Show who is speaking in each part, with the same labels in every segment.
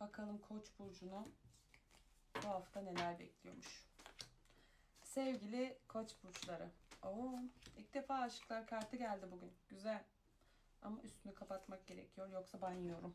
Speaker 1: Bakalım Koç burcunu bu hafta neler bekliyormuş. Sevgili Koç burçları. Oo, ilk defa aşıklar kartı geldi bugün. Güzel. Ama üstünü kapatmak gerekiyor yoksa ben yiyorum.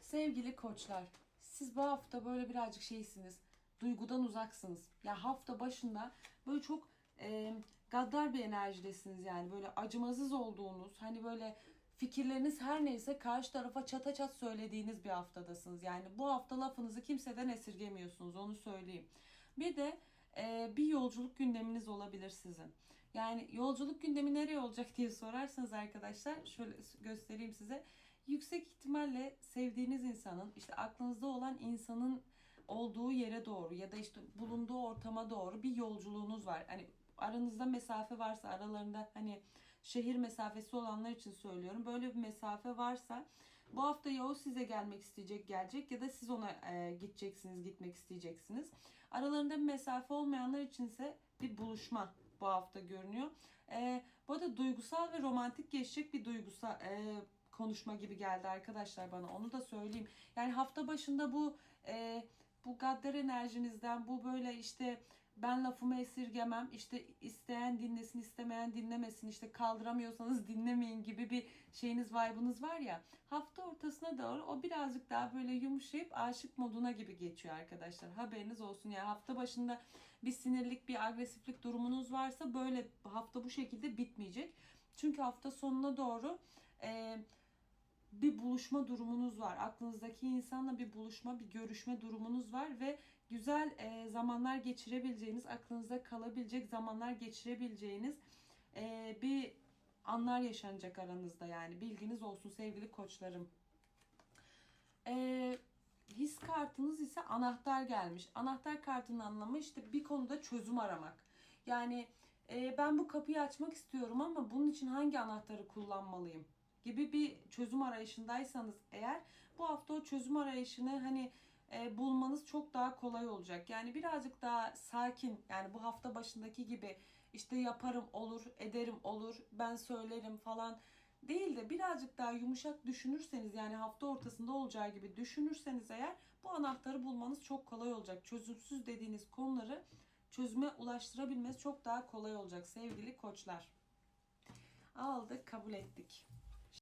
Speaker 1: Sevgili koçlar, siz bu hafta böyle birazcık şeysiniz. Duygudan uzaksınız. Ya hafta başında böyle çok e, gaddar bir enerjidesiniz yani. Böyle acımasız olduğunuz, hani böyle fikirleriniz her neyse karşı tarafa çata çat söylediğiniz bir haftadasınız. Yani bu hafta lafınızı kimseden esirgemiyorsunuz onu söyleyeyim. Bir de e, bir yolculuk gündeminiz olabilir sizin. Yani yolculuk gündemi nereye olacak diye sorarsanız arkadaşlar şöyle göstereyim size. Yüksek ihtimalle sevdiğiniz insanın işte aklınızda olan insanın olduğu yere doğru ya da işte bulunduğu ortama doğru bir yolculuğunuz var. Hani aranızda mesafe varsa aralarında hani şehir mesafesi olanlar için söylüyorum. Böyle bir mesafe varsa bu hafta ya o size gelmek isteyecek gelecek ya da siz ona e, gideceksiniz gitmek isteyeceksiniz. Aralarında bir mesafe olmayanlar içinse bir buluşma bu hafta görünüyor. E, bu arada duygusal ve romantik geçecek bir duygusal e, konuşma gibi geldi arkadaşlar bana onu da söyleyeyim. Yani hafta başında bu e, bu gaddar enerjinizden bu böyle işte ben lafımı esirgemem. İşte isteyen dinlesin istemeyen dinlemesin. İşte kaldıramıyorsanız dinlemeyin gibi bir şeyiniz vibe'ınız var ya. Hafta ortasına doğru o birazcık daha böyle yumuşayıp aşık moduna gibi geçiyor arkadaşlar. Haberiniz olsun. Yani hafta başında bir sinirlik bir agresiflik durumunuz varsa böyle hafta bu şekilde bitmeyecek. Çünkü hafta sonuna doğru e, bir buluşma durumunuz var. Aklınızdaki insanla bir buluşma, bir görüşme durumunuz var ve güzel e, zamanlar geçirebileceğiniz, aklınızda kalabilecek zamanlar geçirebileceğiniz e, bir anlar yaşanacak aranızda yani. Bilginiz olsun sevgili koçlarım. E, his kartınız ise anahtar gelmiş. Anahtar kartının anlamı işte bir konuda çözüm aramak. Yani e, ben bu kapıyı açmak istiyorum ama bunun için hangi anahtarı kullanmalıyım? Gibi bir çözüm arayışındaysanız eğer bu hafta o çözüm arayışını hani e, bulmanız çok daha kolay olacak. Yani birazcık daha sakin yani bu hafta başındaki gibi işte yaparım olur, ederim olur, ben söylerim falan değil de birazcık daha yumuşak düşünürseniz yani hafta ortasında olacağı gibi düşünürseniz eğer bu anahtarı bulmanız çok kolay olacak. Çözümsüz dediğiniz konuları çözüme ulaştırabilmeniz çok daha kolay olacak sevgili koçlar. Aldık, kabul ettik.